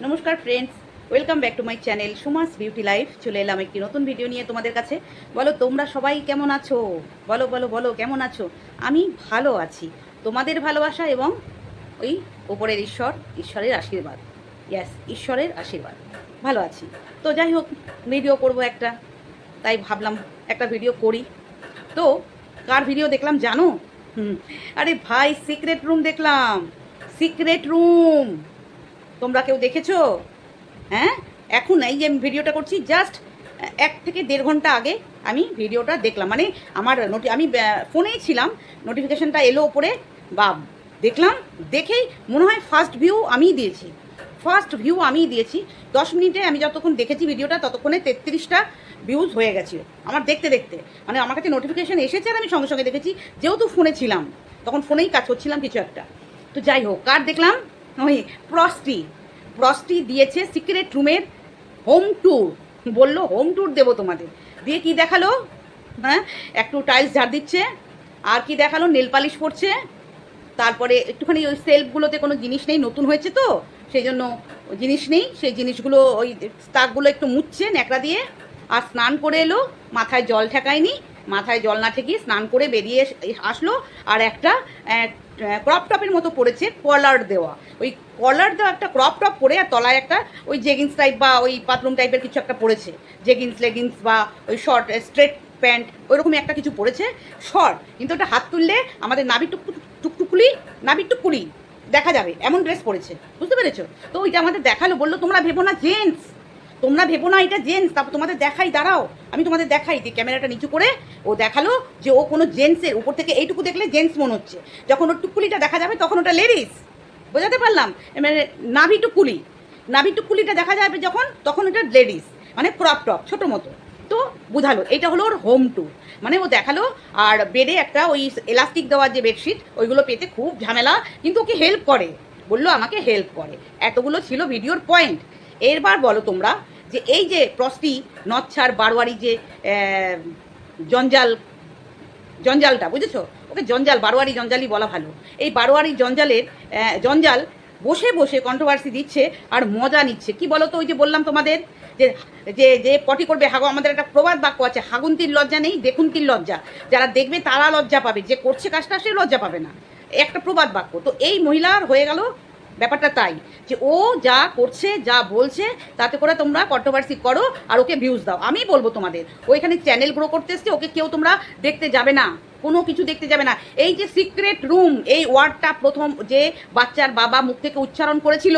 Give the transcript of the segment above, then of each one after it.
নমস্কার friends welcome back to my channel Suma's beauty life চলে এলাম একটি নতুন ভিডিও নিয়ে তোমাদের কাছে। বলো, তোমরা সবাই কেমন আছো? বলো বলো বলো, কেমন আছো? আমি ভালো আছি। তোমাদের ভালোবাসা এবং ওই ওপরের ঈশ্বর, ঈশ্বরের আশীর্বাদ। ইয়াস ঈশ্বরের আশীর্বাদ। ভালো আছি। তো যাই হোক ভিডিও করব একটা। তাই ভাবলাম একটা ভিডিও করি। তো, কার ভিডিও দেখলাম জানো? হুম। আরে ভাই সিক্রেট রুম দেখলাম। সিক্রেট রুম তোমরা কেউ দেখেছ? হ্যাঁ? এখন এই যে আমি ভিডিওটা করছি জাস্ট এক থেকে দেড় ঘণ্টা আগে আমি ভিডিওটা দেখলাম। মানে আমার নোটি আমি ফোনেই ছিলাম নোটিফিকেশনটা এলো ওপরে বা দেখলাম, দেখেই মনে হয় ফার্স্ট ভিউ আমিই দিয়েছি। ফার্স্ট ভিউ আমিই দিয়েছি। দশ মিনিটে আমি যতক্ষণ দেখেছি ভিডিওটা, ততক্ষণে তেত্রিশটা ভিউজ হয়ে গেছিল আমার দেখতে দেখতে। মানে আমার কাছে নোটিফিকেশান এসেছে আর আমি সঙ্গে সঙ্গে দেখেছি, যেহেতু ফোনে ছিলাম, তখন ফোনেই কাজ করছিলাম কিছু একটা। তো যাই হোক, কার দেখলাম? ওই প্রস্টি প্রস্টি দিয়েছে সিক্রেট রুমের হোম ট্যুর বলল হোম ট্যুর দেবো তোমাদের। দিয়ে কি দেখাল? হ্যাঁ একটু টাইলস ঝাড় দিচ্ছে, আর কি দেখাল? নেল পালিশ পড়ছে তারপরে একটুখানি ওই সেলফগুলোতে কোনো জিনিস নেই, নতুন হয়েছে তো, সেই জন্য জিনিস নেই। সেই জিনিসগুলো ওই স্টাকগুলো একটু মুছছে ন্যাকড়া দিয়ে, আর স্নান করে এলো, মাথায় জল ঠেকায়নি। মাথায় জল না ঠেকিয়ে স্নান করে বেরিয়ে আসলো আর একটা ক্রপ টপের মতো পড়েছে কলার দেওয়া। ওই কলার দেওয়া একটা ক্রপ টপ পরে আর তলায় একটা ওই জেগিন্স টাইপ বা ওই পাতলুম টাইপের কিছু একটা পড়েছে। জেগিন্স লেগিংস বা ওই শর্ট স্ট্রেট প্যান্ট ওইরকমই একটা কিছু পড়েছে। শর্ট কিন্তু ওটা হাত তুললে আমাদের নাবি টুক টুকটুকুলি নাবি টুকুলি দেখা যাবে, এমন ড্রেস পরেছে বুঝতে পেরেছ? তো ওইটা আমাদের দেখাল, বলল, তোমরা ভেবো না জেন্টস তোমরা ভেবো না, এটা জেন্টস। তারপর তোমাদের দেখাই, দাঁড়াও। আমি তোমাদের দেখাই, যে ক্যামেরাটা নিচু করে ও দেখাল যে ও কোনো জেন্টসের। উপর থেকে এইটুকু দেখলে জেন্টস মনে হচ্ছে। যখন ওর টুকুলিটা দেখা যাবে, তখন ওটা লেডিস। বোঝাতে পারলাম? মানে নাভি টুকুলি নাভি টুকুলিটা দেখা যাবে যখন, তখন এটা লেডিস। মানে ক্রপ টপ, ছোটো মতো। তো বোঝালো, এটা হলো ওর হোম ট্যুর মানে ও দেখাল, আর বেডে একটা ওই এলাস্টিক দেওয়ার যে বেডশিট, ওইগুলো পেতে খুব ঝামেলা, কিন্তু ওকে হেল্প করে। বলল আমাকে হেল্প করে। এতগুলো ছিল ভিডিওর পয়েন্ট। এরবার বলো তোমরা যে এই যে প্রস্তি নচ্ছার বারোয়ারি যে জঞ্জাল, জঞ্জালটা, বুঝেছ? ওকে জঞ্জাল, বারোয়ারি জঞ্জালই বলা ভালো। এই বারোয়ারি জঞ্জালের জঞ্জাল বসে বসে কন্ট্রোভার্সি দিচ্ছে আর মজা নিচ্ছে। কি বলো তো ওই যে বললাম তোমাদের? যে যে যে পটি করবে হাগো, আমাদের একটা প্রবাদ বাক্য আছে, হাগুন্তির লজ্জা নেই, দেখুন্তির লজ্জা। যারা দেখবে তারা লজ্জা পাবে, যে করছে কাজটা সে লজ্জা পাবে না। একটা প্রবাদ বাক্য। তো এই মহিলার হয়ে গেল ব্যাপারটা তাই, যে ও যা করছে, যা বলছে, তাতে করে তোমরা কন্ট্রোভার্সি করো আর ওকে ভিউজ দাও। আমি বলব তোমাদের, ও এখানে চ্যানেল গ্রো করতে এসছে, ওকে কেউ তোমরা দেখতে যাবে না, কোনো কিছু দেখতে যাবে না। এই যে সিক্রেট রুম এই ওয়ার্ডটা প্রথম যে বাচ্চার বাবা মুখ থেকে উচ্চারণ করেছিল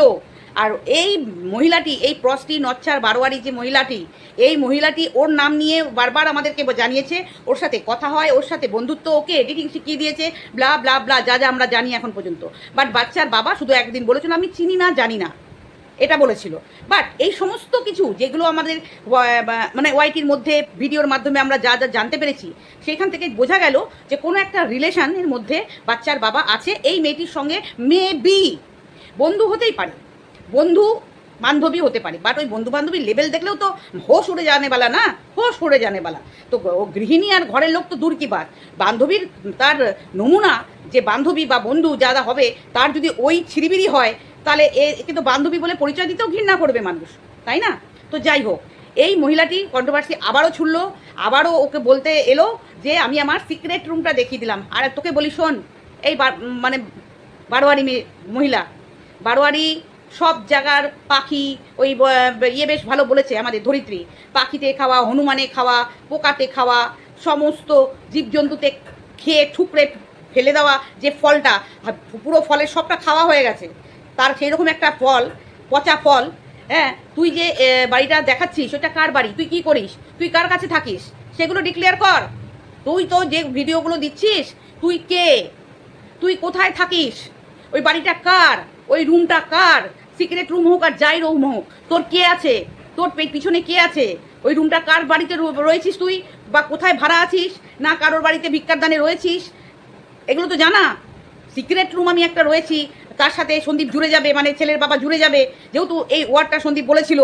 আর এই মহিলাটি, এই প্রস্টি নচ্ছার বারোয়ারি যে মহিলাটি, এই মহিলাটি ওর নাম নিয়ে বারবার আমাদেরকে জানিয়েছে, ওর সাথে কথা হয়, ওর সাথে বন্ধুত্ব, ওকে এডিটিং শিখিয়ে দিয়েছে ব্লা ব্লা ব্লা যা যা আমরা জানি এখন পর্যন্ত। বাট বাচ্চার বাবা শুধু একদিন বলেছিল, আমি চিনি না, জানি না। এটা বলেছিল। বাট এই সমস্ত কিছু যেগুলো আমাদের মানে ওয়াইটির মধ্যে, ভিডিওর মাধ্যমে আমরা যা যা জানতে পেরেছি, সেখান থেকে বোঝা গেল যে কোনো একটা রিলেশনের মধ্যে বাচ্চার বাবা আছে, এই মেয়েটির সঙ্গে মে বি বন্ধু হতেই পারে। বন্ধু বান্ধবী হতে পারে। বাট ওই বন্ধু বান্ধবীর লেভেল দেখলেও তো হোশ উড়ে জানে বালা না? হোশ উড়ে জানে বালা তো ও গৃহিণী আর ঘরের লোক তো দূর কি বাদ বান্ধবীর তার নমুনা যে বান্ধবী বা বন্ধু যারা হবে, তার যদি ওই ছিরিবিরি হয়, তাহলে এ একে তো বান্ধবী বলে পরিচয় দিতেও ঘৃণা করবে মানুষ। তাই না? তো যাই হোক, এই মহিলাটি কন্ট্রোভার্সি আবারও ছুড়লো, আবারও ওকে বলতে এলো যে, আমি আমার সিক্রেট রুমটা দেখিয়ে দিলাম। আর তোকে বলি শোন, এই মানে বারোয়ারি মহিলা, বারোয়ারি সব জায়গার পাখি, ওই ইয়ে বেশ ভালো বলেছে আমাদের ধরিত্রী। পাখিতে খাওয়া, হনুমানে খাওয়া, পোকাতে খাওয়া, সমস্ত জীবজন্তুতে খেয়ে ঠুকরে ফেলে দেওয়া যে ফলটা পুরো ফলের সবটা খাওয়া হয়ে গেছে। তার সেই রকম একটা ফল, পচা ফল হ্যাঁ তুই যে বাড়িটা দেখাচ্ছিস, ওটা কার বাড়ি? তুই কি করিস? তুই কার কাছে থাকিস? সেগুলো ডিক্লেয়ার কর। তুই তো যে ভিডিওগুলো দিচ্ছিস, তুই কে? তুই কোথায় থাকিস? ওই বাড়িটা কার? ওই রুমটা কার? সিক্রেট রুম হোক আর যাই রুম হোক, তোর কে আছে? তোর পিছনে কে আছে? ওই রুমটা কার বাড়িতে রয়েছিস তুই? বা কোথায় ভাড়া আছিস? না কারোর বাড়িতে ভিক্ষার দানে রয়েছিস? এগুলো তো জানা। সিক্রেট রুম আমি একটা রয়েছি, তার সাথে সন্দীপ জুড়ে যাবে মানে ছেলের বাবা জুড়ে যাবে। যেহেতু এই ওয়ার্ডটা সন্দীপ বলেছিল।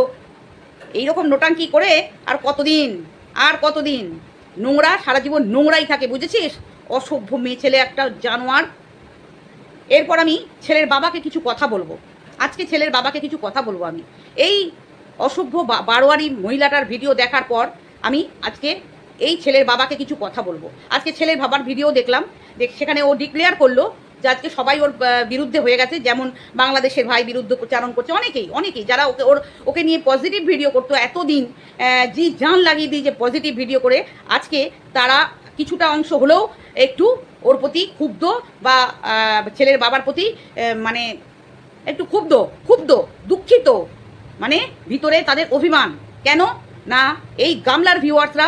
এইরকম নোটাঙ্কি করে? আর কতদিন? আর কতদিন? নোংরা, সারা জীবন নোংরাই থাকে, বুঝেছিস? অসভ্য মেয়ে ছেলে একটা জানোয়ার। এরপর আমি ছেলের বাবাকে কিছু কথা বলব। আজকে ছেলের বাবাকে কিছু কথা বলব আমি। এই অসভ্য বারোয়ারি মহিলাটার ভিডিও দেখার পর আমি আজকে এই ছেলের বাবাকে কিছু কথা বলব। আজকে ছেলের বাবার ভিডিও দেখলাম, দেখ, সেখানে ও ডিক্লেয়ার করল যে আজকে সবাই ওর বিরুদ্ধে হয়ে গেছে। যেমন বাংলাদেশের ভাই বিরুদ্ধে চারণ করছে, অনেকেই অনেকেই যারা ওকে, ওর, ওকে নিয়ে পজিটিভ ভিডিও করতো এতদিন জি জান লাগিয়ে দিয়ে যে পজিটিভ ভিডিও করে, আজকে তারা কিছুটা অংশ হলেও একটু ওর প্রতি ক্ষুব্ধ বা ছেলের বাবার প্রতি মানে একটু ক্ষুব্ধ ক্ষুব্ধ, দুঃখিত। মানে ভিতরে তাদের অভিমান। কেন? না, এই গামলার ভিউয়ার্সরা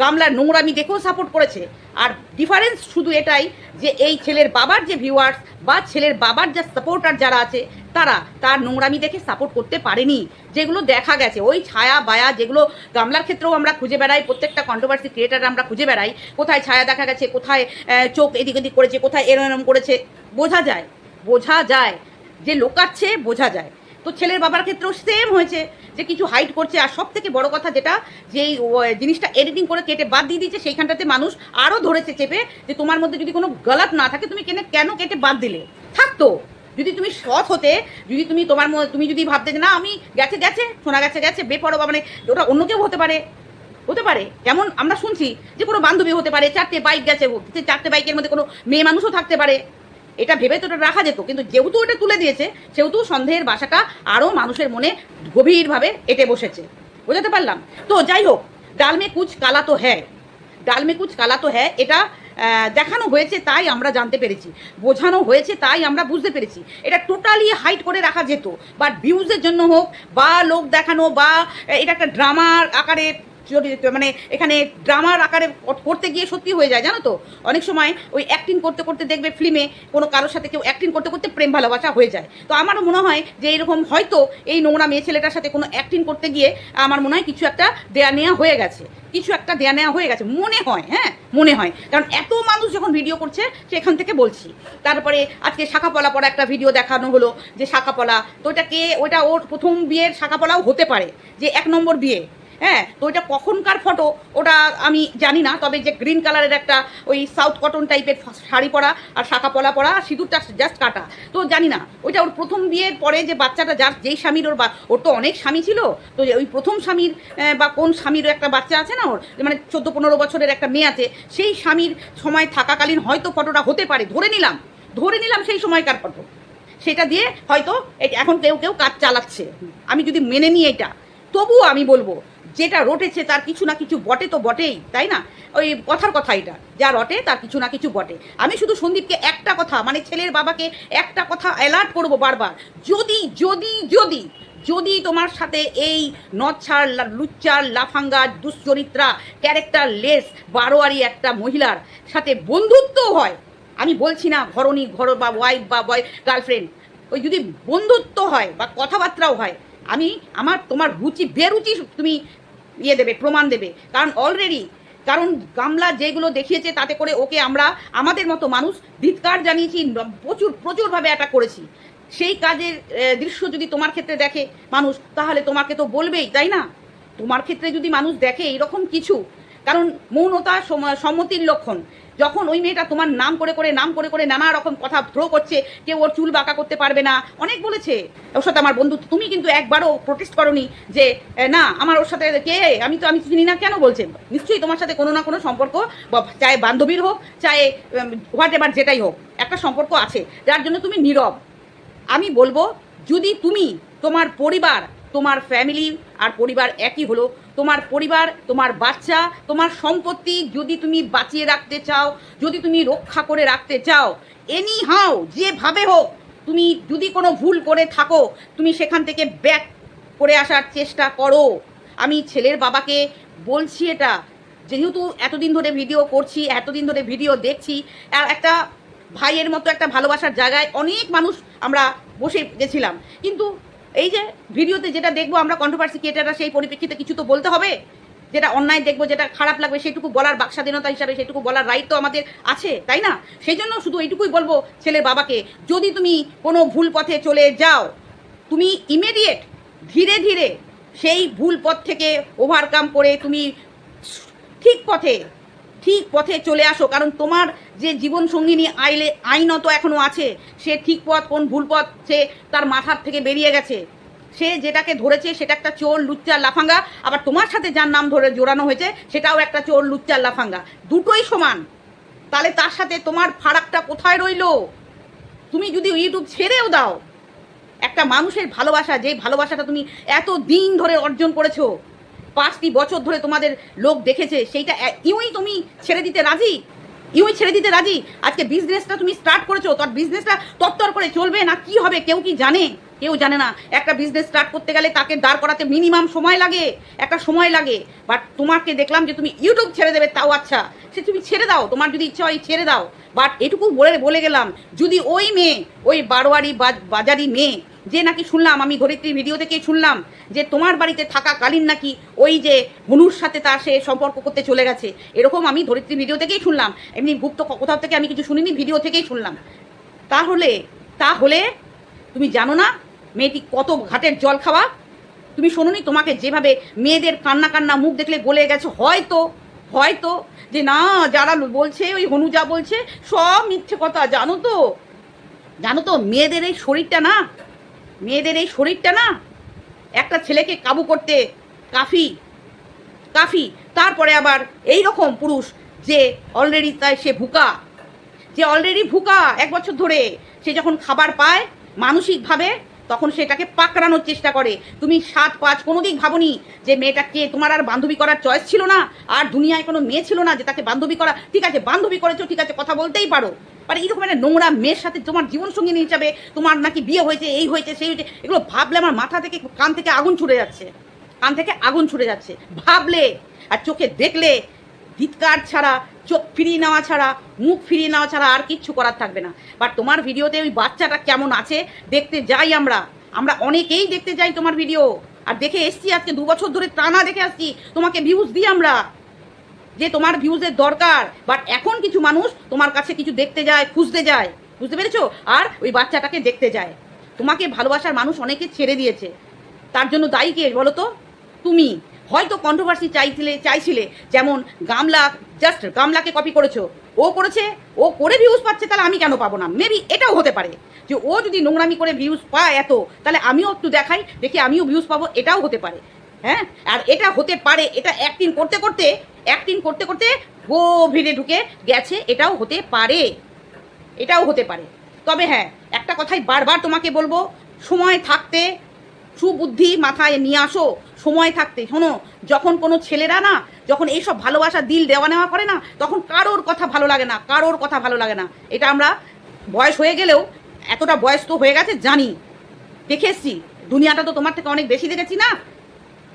গামলার নোংরামি দেখেও সাপোর্ট করেছে। আর ডিফারেন্স শুধু এটাই যে এই ছেলের বাবার যে ভিউয়ার্স বা ছেলের বাবার যে সাপোর্টার যারা আছে, তারা তার নোংরামি দেখে সাপোর্ট করতে পারেনি। যেগুলো দেখা গেছে, ওই ছায়া বায়া যেগুলো গামলার ক্ষেত্রেও আমরা খুঁজে বেড়াই, প্রত্যেকটা কন্ট্রোভার্সি ক্রিয়েটার আমরা খুঁজে বেড়াই, কোথায় ছায়া দেখা গেছে, কোথায় চোখ এদিক ওদিক করেছে, কোথায় এরম করেছে। বোঝা যায় বোঝা যায়। যে লোকাচ্ছে, বোঝা যায়। তো ছেলের বাবার ক্ষেত্রেও সেম হয়েছে যে কিছু হাইট করছে। আর সব থেকে বড় কথা যেটা, যে জিনিসটা এডিটিং করে কেটে বাদ দিয়ে দিয়েছে, সেইখানটাতে মানুষ আরও ধরেছে চেপে যে তোমার মধ্যে যদি কোনো গলত না থাকে, তুমি কেন কেন কেটে বাদ দিলে? থাকতো যদি তুমি সৎ হতে, যদি তুমি তোমার তুমি যদি ভাবতে যে না, আমি গেছে গেছে শোনা গেছে গেছে, বেপরোয়া মানে ওটা অন্য কেউ হতে পারে। হতে পারে। যেমন আমরা শুনছি যে কোনো বান্ধবী হতে পারে, চারটে বাইক গেছে, চারটে বাইকের মধ্যে কোনো মেয়ে মানুষও থাকতে পারে। এটা ভেবে তো রাখা যেত, কিন্তু যেহেতু ওটা তুলে দিয়েছে, সেহেতু সন্দেহের বাসাটা আরও মানুষের মনে গভীরভাবে এঁটে বসেছে। বোঝাতে পারলাম? তো যাই হোক, ডালমে কুচ কালা তো হ্যায়। ডালমে কুচ কালা তো হ্যাঁ এটা দেখানো হয়েছে তাই আমরা জানতে পেরেছি। বোঝানো হয়েছে তাই আমরা বুঝতে পেরেছি। এটা টোটালি হাইট করে রাখা যেত, বাট ভিউজের জন্য হোক, বা লোক দেখানো, বা এটা একটা ড্রামার আকারে জড়িত মানে এখানে ড্রামার আকারে করতে গিয়ে সত্যি হয়ে যায়, জানো তো? অনেক সময় ওই অ্যাক্টিং করতে করতে দেখবে ফিল্মে কোনো কারোর সাথে কেউ অ্যাক্টিং করতে করতে প্রেম ভালোবাসা হয়ে যায়। তো আমারও মনে হয় যে এরকম হয়তো এই নোংরা মেয়ে ছেলেটার সাথে কোনো অ্যাক্টিং করতে গিয়ে আমার মনে হয় কিছু একটা দেয়া নেওয়া হয়ে গেছে। কিছু একটা দেয়া নেওয়া হয়ে গেছে। মনে হয় হ্যাঁ মনে হয়। কারণ এত মানুষ যখন ভিডিও করছে সেখান থেকে বলছি। তারপরে আজকে শাখাপলা পড়া একটা ভিডিও দেখানো হলো, যে শাখাপলা, তো ওটা কে, ওটা ওর প্রথম বিয়ের শাখাপলাও হতে পারে, যে এক নম্বর বিয়ে। হ্যাঁ তো ওইটা কখনকার ফটো ওটা আমি জানি না, তবে যে গ্রিন কালারের একটা ওই সাউথ কটন টাইপের শাড়ি পরা আর শাখা পলা পরা আর সিঁদুরটা জাস্ট কাটা, তো জানি না। ওইটা ওর প্রথম বিয়ের পরে যে বাচ্চাটা, যার যেই স্বামীর ওর বা ওর তো অনেক স্বামী ছিল, তো ওই প্রথম স্বামীর বা কোন স্বামীরও একটা বাচ্চা আছে না ওর মানে চোদ্দ পনেরো বছরের একটা মেয়ে আছে, সেই স্বামীর সময় থাকাকালীন হয়তো ফটোটা হতে পারে, ধরে নিলাম ধরে নিলাম সেই সময়কার ফটো সেটা দিয়ে হয়তো এখন কেউ কেউ কাজ চালাচ্ছে। আমি যদি মেনে নিই এটা, তবুও আমি বলব যেটা রটেছে তার কিছু না কিছু বটে তো বটেই, তাই না? ওই কথার কথা এটা, যা রটে তার কিছু না কিছু বটে। আমি শুধু সন্দীপকে একটা কথা মানে ছেলের বাবাকে একটা কথা অ্যালার্ট করব বারবার। যদি যদি যদি যদি তোমার সাথে এই নচ্ছার লুচ্চার লাফাঙ্গা দুশ্চরিত্রা ক্যারেক্টার লেস বারোয়ারি একটা মহিলার সাথে বন্ধুত্ব হয়, আমি বলছি না ঘরনি ঘর বা ওয়াইফ বা বয় গার্লফ্রেন্ড ওই যদি বন্ধুত্ব হয় বা কথাবার্তাও হয়, আমি আমার, তোমার রুচি, বেরুচি তুমি ইয়ে দেবে, প্রমাণ দেবে। কারণ অলরেডি কারণ গামলা যেগুলো দেখিয়েছে তাতে করে ওকে আমরা, আমাদের মতো মানুষ ধিৎকার জানিয়েছি, প্রচুর, প্রচুরভাবে অ্যাটাক করেছি। সেই কাজের দৃশ্য যদি তোমার ক্ষেত্রে দেখে মানুষ, তাহলে তোমাকে তো বলবেই, তাই না? তোমার ক্ষেত্রে যদি মানুষ দেখে এরকম কিছু কারণ মৌনতা সম- সম্মতির লক্ষণ। যখন ওই মেয়েটা তোমার নাম করে করে, নাম করে করে নানা রকম কথা থ্রো করছে, কেউ ওর চুল বাঁকা করতে পারবে না। অনেক বলেছে। ওর সাথে আমার বন্ধু তুমি কিন্তু একবারও প্রোটেস্ট করনি যে না, আমার ওর সাথে কে? আমি তো, আমি চিনি না কেন বলছেন নিশ্চয়ই তোমার সাথে কোনো না কোনো সম্পর্ক চাहे বান্ধবীর হোক চাहे হোয়াট এভার যেটাই হোক, একটা সম্পর্ক আছে, যার জন্য তুমি নীরব। আমি বলব, যদি তুমি তোমার পরিবার, তোমার ফ্যামিলি আর পরিবার একই হলো তোমার পরিবার, তোমার বাচ্চা, তোমার সম্পত্তি যদি তুমি বাঁচিয়ে রাখতে চাও, যদি তুমি রক্ষা করে রাখতে চাও এনি হাও যেভাবে হোক, তুমি যদি কোনো ভুল করে থাকো, তুমি সেখান থেকে ব্যাক করে আসার চেষ্টা করো। আমি ছেলের বাবাকে বলছি এটা, যেহেতু এতদিন ধরে ভিডিও করছি, এতদিন ধরে ভিডিও দেখছি একটা ভাইয়ের মতো একটা ভালোবাসার জায়গায় অনেক মানুষ আমরা বসে গেছিলাম। কিন্তু এই যে ভিডিওতে যেটা দেখব, আমরা কন্ট্রোভার্সি ক্রিয়েটাররা সেই পরিপ্রেক্ষিতে কিছু তো বলতে হবে? যেটা অন্যায় দেখব, যেটা খারাপ লাগবে, সেটুকু বলার বাকস্বাধীনতা হিসাবে, সেটুকু বলার রাইট তো আমাদের আছে, তাই না? সেই জন্য শুধু এইটুকুই বলব ছেলের বাবাকে, যদি তুমি কোনো ভুল পথে চলে যাও, তুমি ইমিডিয়েট ধীরে ধীরে সেই ভুল পথ থেকে ওভারকাম করে তুমি ঠিক পথে ঠিক পথে চলে আসো, কারণ তোমার যে জীবন সঙ্গিনী আইলে, আইনত এখনও আছে, সে ঠিক পথ, কোন ভুল পথ সে তার মাথার থেকে বেরিয়ে গেছে। সে যেটাকে ধরেছে সেটা একটা চোর, লুচ্চার, লাফাঙ্গা। আবার তোমার সাথে যার নাম ধরে জোড়ানো হয়েছে, সেটাও একটা চোর, লুচ্চার, লাফাঙ্গা। দুটোই সমান। তাহলে তার সাথে তোমার ফারাকটা কোথায় রইল? তুমি যদি ইউটিউব ছেড়েও দাও, একটা মানুষের ভালোবাসা যে ভালোবাসাটা তুমি এত দিন ধরে অর্জন করেছ পাঁচটি বছর ধরে তোমাদের লোক দেখেছে, সেইটা ইউই তুমি ছেড়ে দিতে রাজি? ইউই ছেড়ে দিতে রাজি? আজকে বিজনেসটা তুমি স্টার্ট করেছ, তার বিজনেসটা তত্তর করে চলবে না কি হবে কেউ কি জানে? কেউ জানে না। একটা বিজনেস স্টার্ট করতে গেলে তাকে দাঁড় করাতে মিনিমাম সময় লাগে, একটা সময় লাগে। বাট তোমাকে দেখলাম যে তুমি ইউটিউব ছেড়ে দেবে, তাও আচ্ছা। সে তুমি ছেড়ে দাও, তোমার যদি ইচ্ছা হয় ছেড়ে দাও। বাট এটুকু বলে বলে গেলাম, যদি ওই মেয়ে, ওই বারোয়ারি বাজারি মেয়ে যে নাকি শুনলাম, আমি ধরিত্রী ভিডিও থেকেই শুনলাম যে তোমার বাড়িতে থাকাকালীন নাকি ওই যে হনুর সাথে তার সে সম্পর্ক করতে চলে গেছে। এরকম আমি ধরিত্রী ভিডিও থেকেই শুনলাম। এমনি গুপ্ত কোথাও থেকে আমি কিছু শুনিনি ভিডিও থেকেই শুনলাম। তাহলে তাহলে তুমি জানো না মেয়েটি কত ঘাটের জল খাওয়া? তুমি শোনোনি তোমাকে যেভাবে মেয়েদের কান্না কান্না মুখ দেখলে গলে গেছে? হয়তো হয়তো যে না, যারা বলছে, ওই হনু যা বলছে, সব মিথ্যে কথা। জানো তো জানো তো মেয়েদের এই শরীরটা না মেয়েদের এই শরীরটা না, একটা ছেলেকে কাবু করতে কাফি কাফি। তারপরে আবার এই রকম পুরুষ যে অলরেডি তাই সে ভুকা, যে অলরেডি ভুকা এক বছর ধরে। সে যখন খাবার পায় মানসিকভাবে, তখন সেটাকে পাকড়ানোর চেষ্টা করে। তুমি সাত পাঁচ কোনো দিক ভাবনি যে মেয়েটাকে তোমার আর বান্ধবী করার চয়েস ছিল না, আর দুনিয়ায় কোনো মেয়ে ছিল না যে তাকে বান্ধবী করা। ঠিক আছে, বান্ধবী করেছ, ঠিক আছে, কথা বলতেই পারো। মানে এইরকম একটা নোংরা মেয়ের সাথে তোমার জীবনসঙ্গিনী হিসাবে তোমার নাকি বিয়ে হয়েছে, এই হয়েছে, সেই হয়েছে, এগুলো ভাবলে আমার মাথা থেকে, কান থেকে আগুন ছুটে যাচ্ছে। কান থেকে আগুন ছুটে যাচ্ছে। ভাবলে আর চোখে দেখলে ধিৎকার ছাড়া, চোখ ফিরিয়ে নেওয়া ছাড়া, মুখ ফিরিয়ে নেওয়া ছাড়া আর কিচ্ছু করার থাকবে না। বাট তোমার ভিডিওতে ওই বাচ্চাটা কেমন আছে, দেখতে যাই আমরা। আমরা অনেকেই দেখতে যাই তোমার ভিডিও। আর দেখে এসছি আজকে, দু বছর ধরে টানা দেখে আসছি, তোমাকে ভিউজ দিই আমরা। যে তোমার ভিউজের দরকার বাট এখন কিছু মানুষ তোমার কাছে কিছু দেখতে যায়, খুঁজতে যায়। বুঝতে পেরেছ? আর ওই বাচ্চাটাকে দেখতে যায়। তোমাকে ভালোবাসার মানুষ অনেকে ছেড়ে দিয়েছে। তার জন্য দায়ী কে বলো তো? তুমি। হয়তো কন্ট্রোভার্সি চাইছিলে চাইছিলে, যেমন গামলা জাস্ট গামলাকে কপি করেছ। ও করেছে, ও করে ভিউজ পাচ্ছে, তাহলে আমি কেন পাবো না? মেবি এটাও হতে পারে। যে ও যদি নোংরামি করে ভিউজ পায় এত, তাহলে আমিও একটু দেখাই, দেখি আমিও ভিউজ পাবো, এটাও হতে পারে। হ্যাঁ? আর এটা হতে পারে, এটা অ্যাক্টিং করতে করতে অ্যাক্টিং করতে করতে গভীরে ঢুকে গেছে, এটাও হতে পারে। এটাও হতে পারে। তবে হ্যাঁ একটা কথাই বারবার তোমাকে বলব, সময় থাকতে সুবুদ্ধি মাথায় নিয়ে আসো, সময় থাকতে। শোনো, যখন কোনো ছেলেরা না, যখন এইসব ভালোবাসা দিল দেওয়া নেওয়া করে না, তখন কারোর কথা ভালো লাগে না, কারোর কথা ভালো লাগে না। এটা আমরা বয়স হয়ে গেলেও এতটা বয়স তো হয়ে গেছে, জানি। দেখে এসছি। দুনিয়াটা তো তোমার থেকে অনেক বেশি দেখেছি না?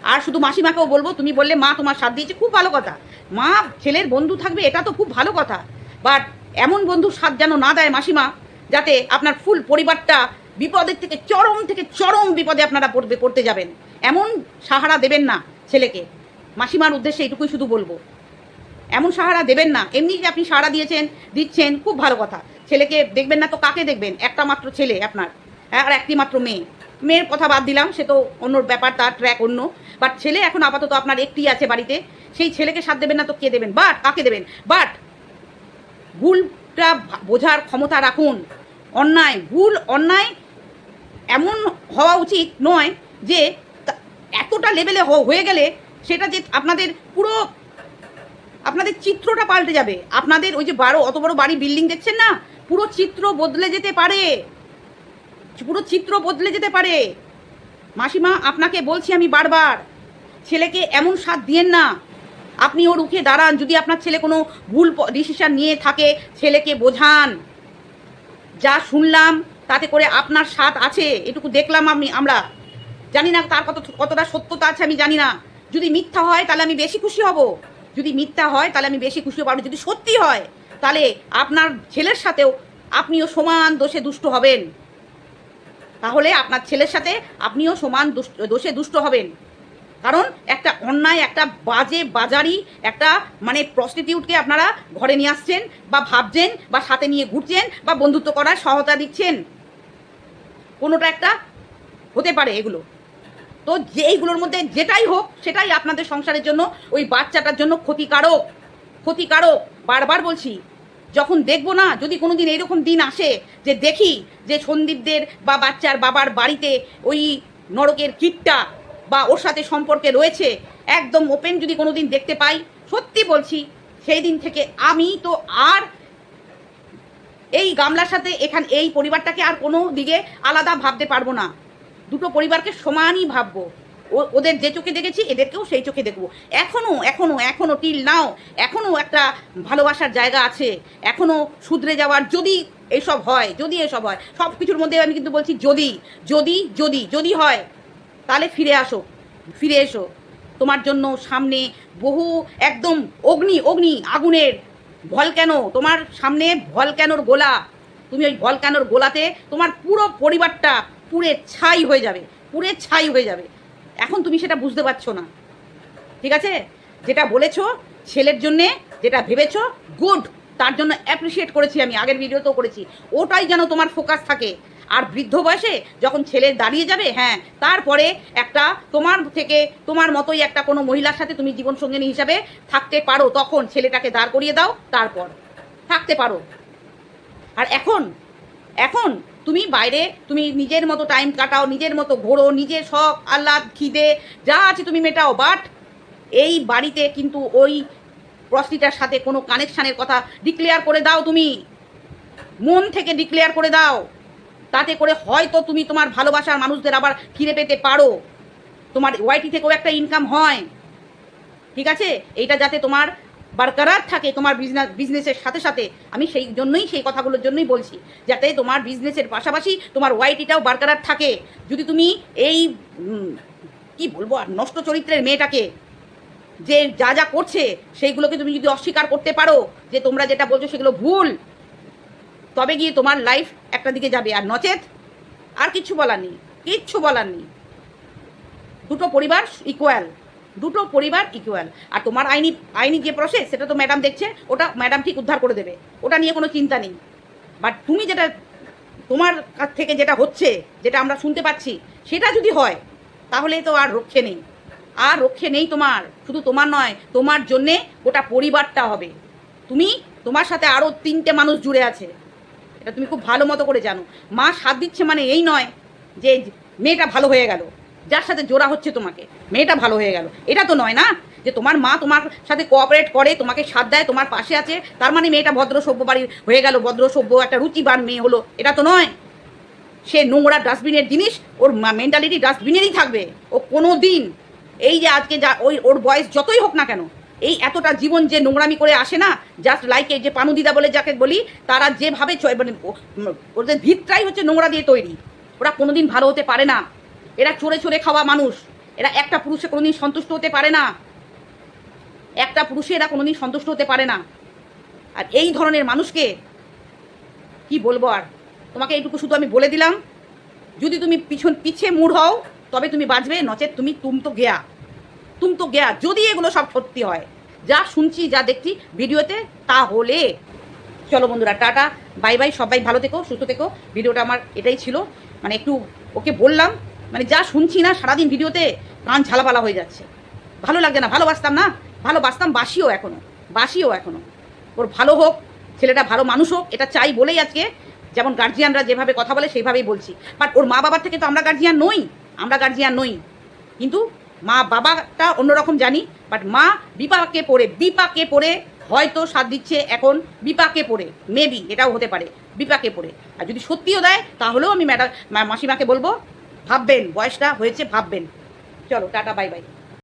আর শুধু মাসিমাকেও বলব, তুমি বললে মা তোমার সাথ দিয়েছে, খুব ভালো কথা। মা, ছেলের বন্ধু থাকবে, এটা তো খুব ভালো কথা। বাট এমন বন্ধু সাথ যেন না দেয় মাসিমা, যাতে আপনার ফুল পরিবারটা বিপদের থেকে চরম থেকে চরম বিপদে আপনারা পড়বে, পড়তে যাবেন। এমন সাহারা দেবেন না ছেলেকে। মাসিমার উদ্দেশ্যে এইটুকুই শুধু বলব। এমন সাহারা দেবেন না। এমনি যে আপনি সাহারা দিয়েছেন, দিচ্ছেন, খুব ভালো কথা। ছেলেকে দেখবেন না তো কাকে দেখবেন? একটা মাত্র ছেলে আপনার আর একটি মাত্র মেয়ে। মেয়ের কথা বাদ দিলাম, সে তো অন্য ব্যাপার, তার ট্র্যাক অন্য। বাট ছেলে এখন আপাতত আপনার একটি আছে বাড়িতে, সেই ছেলেকে সাথ দেবেন না তো কে দেবেন? বাট কাকে দেবেন? বাট ভুলটা বোঝার ক্ষমতা রাখুন। অন্যায়, ভুল, অন্যায় এমন হওয়া উচিত নয় যে এতটা লেভেলে হয়ে গেলে সেটা যে আপনাদের পুরো, আপনাদের চিত্রটা পাল্টে যাবে। আপনাদের ওই যে বারো, অত বড় বাড়ি, বিল্ডিং দেখছেন না? পুরো চিত্র বদলে যেতে পারে। পুরো চিত্র বদলে যেতে পারে। মাসিমা, আপনাকে বলছি আমি বারবার, ছেলেকে এমন সাথ দিয়েন না। আপনি ওর উঠে দাঁড়ান, যদি আপনার ছেলে কোনো ভুল ডিসিশন নিয়ে থাকে, ছেলেকে বোঝান। যা শুনলাম, তাতে করে আপনার স্বাদ আছে, এটুকু দেখলাম আমি, আমরা। জানি না তার কত কতটা সত্যতা আছে, আমি জানি না। যদি মিথ্যা হয়, তাহলে আমি বেশি খুশি হব। যদি মিথ্যা হয়, তাহলে আমি বেশি খুশি হব। যদি সত্যি হয়, তাহলে আপনার ছেলের সাথেও আপনিও সমান দোষে দুষ্ট হবেন। তাহলে আপনার ছেলের সাথে আপনিও সমান দোষে দুষ্ট হবেন। কারণ একটা অন্যায়, একটা বাজে বাজারি, একটা মানে প্রস্টিটিউটকে আপনারা ঘরে নিয়ে আসছেন বা ভাবছেন বা সাথে নিয়ে ঘুরছেন বা বন্ধুত্ব করার সহায়তা দিচ্ছেন। কোনোটা একটা হতে পারে এগুলো। তো যে এইগুলোর মধ্যে যেটাই হোক, সেটাই আপনাদের সংসারের জন্য, ওই বাচ্চাটার জন্য ক্ষতিকারক। ক্ষতিকারক। বারবার বলছি যখন দেখব না, যদি কোনো দিন এইরকম দিন আসে যে দেখি যে সন্দীপদের বা বাচ্চার বাবার বাড়িতে ওই নরকের কীটটা বা ওর সাথে সম্পর্কে রয়েছে, একদম ওপেন যদি কোনো দিন দেখতে পাই, সত্যি বলছি সেই দিন থেকে আমি তো আর এই গামলার সাথে এখান, এই পরিবারটাকে আর কোনো দিকে আলাদা ভাবতে পারব না। দুটো পরিবারকে সমানই ভাববো। ওদের যে চোখে দেখেছি, এদেরকেও সেই চোখে দেখব। এখনও এখনও এখনও টিল নাও এখনও একটা ভালোবাসার জায়গা আছে। এখনও শুধরে যাওয়ার যদি এসব হয়, যদি এসব হয় সব কিছুর মধ্যে আমি কিন্তু বলছি যদি যদি যদি যদি হয়, তাহলে ফিরে আসো, ফিরে এসো। তোমার জন্য সামনে বহু একদম অগ্নি অগ্নি, আগুনের ভলক্যানো, তোমার সামনে ভলক্যানোর গোলা। তুমি ওই ভলক্যানোর গোলাতে তোমার পুরো পরিবারটা পুরে ছাই হয়ে যাবে পুরে ছাই হয়ে যাবে। এখন তুমি সেটা বুঝতে পারছ না। ঠিক আছে? যেটা বলেছ, ছেলের জন্যে যেটা ভেবেছো গুড তার জন্য অ্যাপ্রিসিয়েট করেছি আমি, আগের ভিডিওতেও করেছি। ওটাই যেন তোমার ফোকাস থাকে। আর বৃদ্ধ বয়সে যখন ছেলে দাঁড়িয়ে যাবে হ্যাঁ তারপরে একটা তোমার থেকে, তোমার মতোই একটা কোনো মহিলার সাথে তুমি জীবন জীবনসঙ্গিনী হিসাবে থাকতে পারো, তখন ছেলেটাকে দাঁড় করিয়ে দাও, তারপর থাকতে পারো। আর এখন এখন তুমি বাইরে, তুমি নিজের মতো টাইম কাটাও, নিজের মতো ঘোরো নিজের শখ আহ্লাদ, খিদে, যা আছে তুমি মেটাও। বাট এই বাড়িতে কিন্তু ওই প্রস্তিটার সাথে কোনো কানেকশানের কথা ডিক্লেয়ার করে দাও তুমি। মন থেকে ডিক্লেয়ার করে দাও। তাতে করে হয়তো তুমি তোমার ভালোবাসার মানুষদের আবার ফিরে পেতে পারো। তোমার ওয়াইটি থেকেও একটা ইনকাম হয়। ঠিক আছে? এইটা যাতে তোমার বারকরার থাকে তোমার বিজনেস বিজনেসের সাথে সাথে। আমি সেই জন্যই, সেই কথাগুলোর জন্যই বলছি, যাতে তোমার বিজনেসের পাশাপাশি তোমার ওয়াইটিটাও বারকরার থাকে। যদি তুমি এই কি বলব আর, নষ্ট চরিত্রের মেয়েটাকে, যে যা যা করছে, সেইগুলোকে তুমি যদি অস্বীকার করতে পারো, যে তোমরা যেটা বলছো সেগুলো ভুল, তবে গিয়ে তোমার লাইফ একটা দিকে যাবে। আর নচেত আর কিচ্ছু বলার নেই, কিচ্ছু বলার নেই। দুটো পরিবার ইকুয়াল দুটো পরিবার ইকুয়াল আর তোমার আইনি আইনি যে প্রসেস সেটা তো ম্যাডাম দেখছে, ওটা ম্যাডাম ঠিক উদ্ধার করে দেবে। ওটা নিয়ে কোনো চিন্তা নেই। বাট তুমি যেটা, তোমার কাছ থেকে যেটা হচ্ছে, যেটা আমরা শুনতে পাচ্ছি, সেটা যদি হয়, তাহলে তো আর রক্ষে নেই। আর রক্ষে নেই তোমার, শুধু তোমার নয়, তোমার জন্যে গোটা পরিবারটা হবে। তুমি, তোমার সাথে আরও তিনটে মানুষ জুড়ে আছে। এটা তুমি খুব ভালো মতো করে জানো। মা সাথ দিচ্ছে মানে এই নয় যে, মেয়েটা ভালো হয়ে গেল। যার সাথে জোড়া হচ্ছে তোমাকে। মেয়েটা ভালো হয়ে গেল। এটা তো নয় না? যে তোমার মা তোমার সাথে কোঅপারেট করে, তোমাকে সাথ দেয়, তোমার পাশে আছে। তার মানে মেয়েটা ভদ্র সভ্য বাড়ির হয়ে গেল, ভদ্র সভ্য, একটা রুচিবান মেয়ে হলো। এটা তো নয়। সে নোংরা ডাস্টবিনের জিনিস, ওর মেন্টালিটি ডাস্টবিনেরই থাকবে। ও কোনো দিন এই যে আজকে যা ওই ওর বয়স যতই হোক না কেন, এই এতটা জীবন যে নোংরামি করে আসে না জাস্ট লাইকে যে পানু দিদা বলে যাকে বলি, তারা যেভাবে মানে ওদের ভিতটাই হচ্ছে নোংরা দিয়ে তৈরি। ওরা কোনোদিন ভালো হতে পারে না। এরা চড়ে চড়ে খাওয়া মানুষ। এরা একটা পুরুষে কোনোদিন সন্তুষ্ট হতে পারে না। একটা পুরুষে এরা কোনোদিন সন্তুষ্ট হতে পারে না। আর এই ধরনের মানুষকে কি বলব আর? তোমাকে এইটুকু শুধু আমি বলে দিলাম। যদি তুমি পিছন পিছে মুড় হও, তবে তুমি বাঁচবে, নচেত তুমি তুম তো গেয়া। তুম তো গেয়া, যদি এগুলো সব সত্যি হয়। যা শুনছি, যা দেখছি ভিডিওতে তাহলে চলো বন্ধুরা, টাটা, বাই বাই, সবাই ভালো থেকো, সুস্থ থেকো। ভিডিওটা আমার এটাই ছিল। মানে একটু ওকে বললাম মানে যা শুনছি না সারাদিন ভিডিওতে, কান ঝালাপালা হয়ে যাচ্ছে। ভালো লাগছে না, ভালোবাসতাম না? ভালোবাসতাম বাসিও এখনও বাসিও এখনও। ওর ভালো হোক, ছেলেটা ভালো মানুষ হোক, এটা চাই বলেই আজকে যেমন গার্জিয়ানরা যেভাবে কথা বলে, সেইভাবেই বলছি। বাট ওর মা বাবার থেকে তো আমরা গার্জিয়ান নই, আমরা গার্জিয়ান নই। কিন্তু মা বাবাটা অন্যরকম জানি বাট মা বিপাকে পড়ে বিপাকে পড়ে হয়তো সাথ দিচ্ছে এখন, বিপাকে পড়ে মেবি এটাও হতে পারে, বিপাকে পড়ে। আর যদি সত্যিও দেয়, তাহলেও আমি ম্যাডাম মাসিমাকে বলব ভাববেন বয়সটা হয়েছে ভাববেন। চলো টাটা বাই বাই।